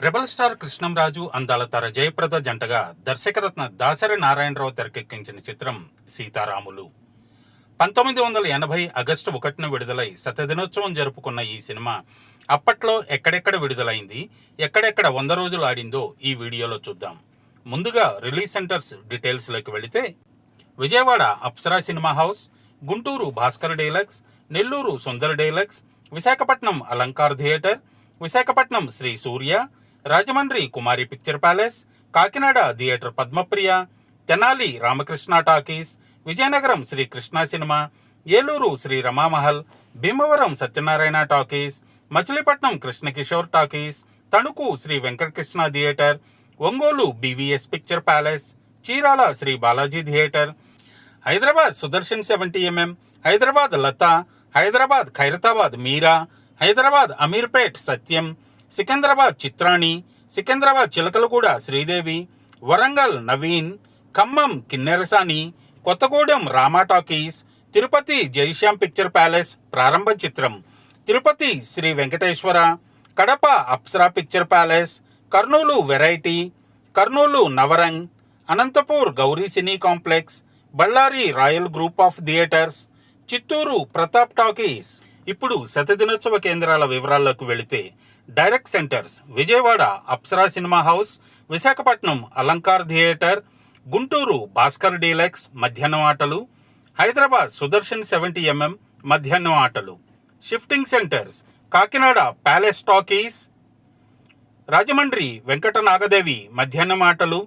Rebel star Krishnamraju అందాల తర జయప్రద జంటగా దర్శకరత్న దాసరి నారాయణరావు తెరకెక్కించిన చిత్రం సీతారాములు. పంతొమ్మిది వందల ఎనభై ఆగస్టు ఒకటిన విడుదలై శతదినోత్సవం జరుపుకున్న ఈ సినిమా అప్పట్లో ఎక్కడెక్కడ విడుదలైంది ఎక్కడెక్కడ వంద రోజులు ఆడిందో ఈ వీడియోలో చూద్దాం. ముందుగా రిలీజ్ సెంటర్స్ డీటెయిల్స్లోకి వెళితే Vijayawada Apsara cinema house Guntur Bhaskar deluxe Nellore Sundar deluxe Visakhapatnam Alankar theatre Visakhapatnam Sri Surya Rajahmundry Kumari picture palace Kakinada theatre Padmapriya Tenali Ramakrishna talkies Vizianagaram Sri Krishna cinema Eluru Sri Ramamahal Bhimavaram Satyanarayana talkies Machilipatnam Krishnakishore talkies Tanuku Sri Venkatakrishna theatre Ongole BVS picture palace Chirala Sri Balaji theatre Hyderabad Sudarshan seventy MM Hyderabad Latha Hyderabad Khairatabad Meera Hyderabad Ameerpet Satyam Secunderabad Chitrani Secunderabad Chilakalaguda Sridevi Warangal Naveen Khammam Kinnerasani Kothagudem Rama talkies Tirupati Jaishyam picture palace ప్రారంభ చిత్రం Tirupati Sri Venkateswara Kadapa Apsara picture palace Kurnool variety Kurnool Navrang Anantapur Gowri cine complex Bellary royal group of theatres Chittoor Pratap talkies. ఇప్పుడు శతదినోత్సవ కేంద్రాల వివరాల్లోకి వెళితే direct centres Vijayawada Apsara cinema house Visakhapatnam Alankar theatre Guntur Bhaskar deluxe మధ్యాహ్నం ఆటలు Hyderabad Sudarshan seventy MM మధ్యాహ్నం ఆటలు. Shifting centres Kakinada palace talkies Rajahmundry Venkata Nagadevi మధ్యాహ్నం ఆటలు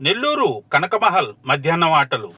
నెల్లూరు కనకమహల్ మధ్యాహ్నం ఆటలు.